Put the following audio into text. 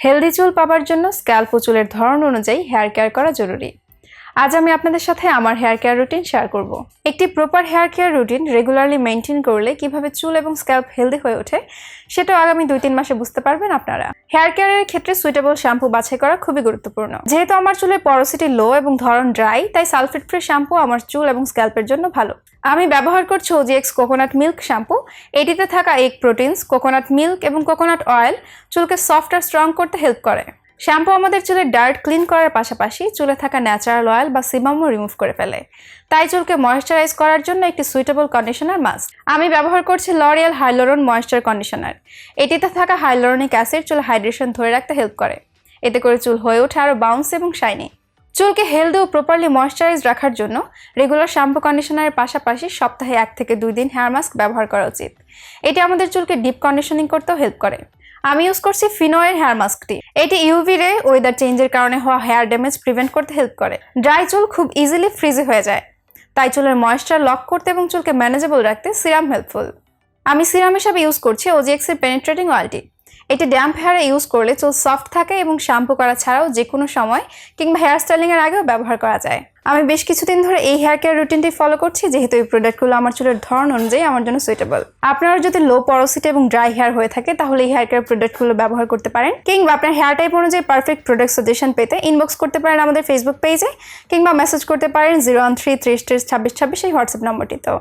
Healthy চুল পাবার জন্য স্ক্যাল্প চুলের ধরন অনুযায়ী হেয়ার কেয়ার করা জরুরি। আজ আমি আপনাদের সাথে আমার হেয়ার কেয়ার রুটিন শেয়ার করব। একটি proper hair care routine regularly maintain করলে কীভাবে চুল এবং স্ক্যাল্প হেলদি হয়ে ওঠে, সেটাও আগামী দুই তিন মাসে বুঝতে পারবেন আপনারা। হেয়ার কেয়ারের ক্ষেত্রে সুইটেবল শ্যাম্পু বাছাই করা খুবই গুরুত্বপূর্ণ। যেহেতু আমার চুলের পরসিটি লো এবং ধরন ড্রাই তাই সালফেট ফ্রি শ্যাম্পু আমার চুল এবং স্ক্যাল্পের জন্য ভালো। আমি ব্যবহার করছি ওজিএক্স কোকোনাট মিল্ক শ্যাম্পু এটিতে থাকা এগ প্রোটিনস কোকোনাট মিল্ক এবং কোকোনাট অয়েল চুলকে সফট আর স্ট্রং করতে হেল্প করে। শ্যাম্পু আমাদের চুলের ডার্ট ক্লিন করার পাশাপাশি চুলে থাকা ন্যাচারাল অয়েল বা সিবামও রিমুভ করে ফেলে। তাই চুলকে ময়েশ্চারাইজ করার জন্য একটি সুইটেবল কন্ডিশনার মাস্ট আমি ব্যবহার করছি লরিয়াল হাইলোরন ময়েশ্চার কন্ডিশনার এটিতে থাকা হাইলোরনিক অ্যাসিড চুল হাইড্রেশন ধরে রাখতে হেল্প করে। এতে করে চুল হয়ে ওঠে আরও বাউন্স এবং শাইনি চুলকে হেলদি ও প্রপারলি ময়েশ্চারাইজ রাখার জন্য রেগুলার শ্যাম্পু কন্ডিশনারের পাশাপাশি সপ্তাহে এক থেকে দুই দিন হেয়ার মাস্ক ব্যবহার করা উচিত। এটি আমাদের চুলকে ডিপ কন্ডিশনিং করতেও হেল্প করে। আমি ইউজ করছি ফিনোয়ের হেয়ার মাস্কটি এটি ইউভি রে ওয়েদার চেঞ্জের কারণে হওয়া হেয়ার ড্যামেজ প্রিভেন্ট করতে হেল্প করে। ড্রাই চুল খুব ইজিলি ফ্রিজে হয়ে যায়। তাই চুলের ময়েশ্চার লক করতে এবং চুলকে ম্যানেজেবল রাখতে সিরাম হেল্পফুল আমি সিরাম হিসাবে ইউজ করছি ওজিএক্সের পেনিট্রেটিং অয়েলটি এটি ড্যাম্প হেয়ারে ইউজ করলে চুল সফট থাকে এবং শ্যাম্পু করা ছাড়াও যে কোনো সময় কিংবা হেয়ার স্টাইলিংয়ের আগেও ব্যবহার করা যায়। আমি বেশ কিছুদিন ধরে এই হেয়ার কেয়ার রুটিনটি ফলো করছি, যেহেতু এই প্রোডাক্টগুলো আমার চুলের ধরন অনুযায়ী আমার জন্য সুইটেবল আপনারা যদি লো পরসিটি এবং ড্রাই হেয়ার হয়ে থাকে, তাহলে এই হেয়ার কেয়ার প্রোডাক্টগুলো ব্যবহার করতে পারেন, কিংবা আপনার হেয়ার টাইপ অনুযায়ী পারফেক্ট প্রোডাক্ট সাজেশন পেতে ইনবক্স করতে পারেন আমাদের ফেসবুক পেজে কিংবা মেসেজ করতে পারেন জিরো ওয়ান থ্রি ত্রিশ ছাব্বিশ ছাব্বিশ এই হোয়াটসঅ্যাপ নম্বরটিতেও।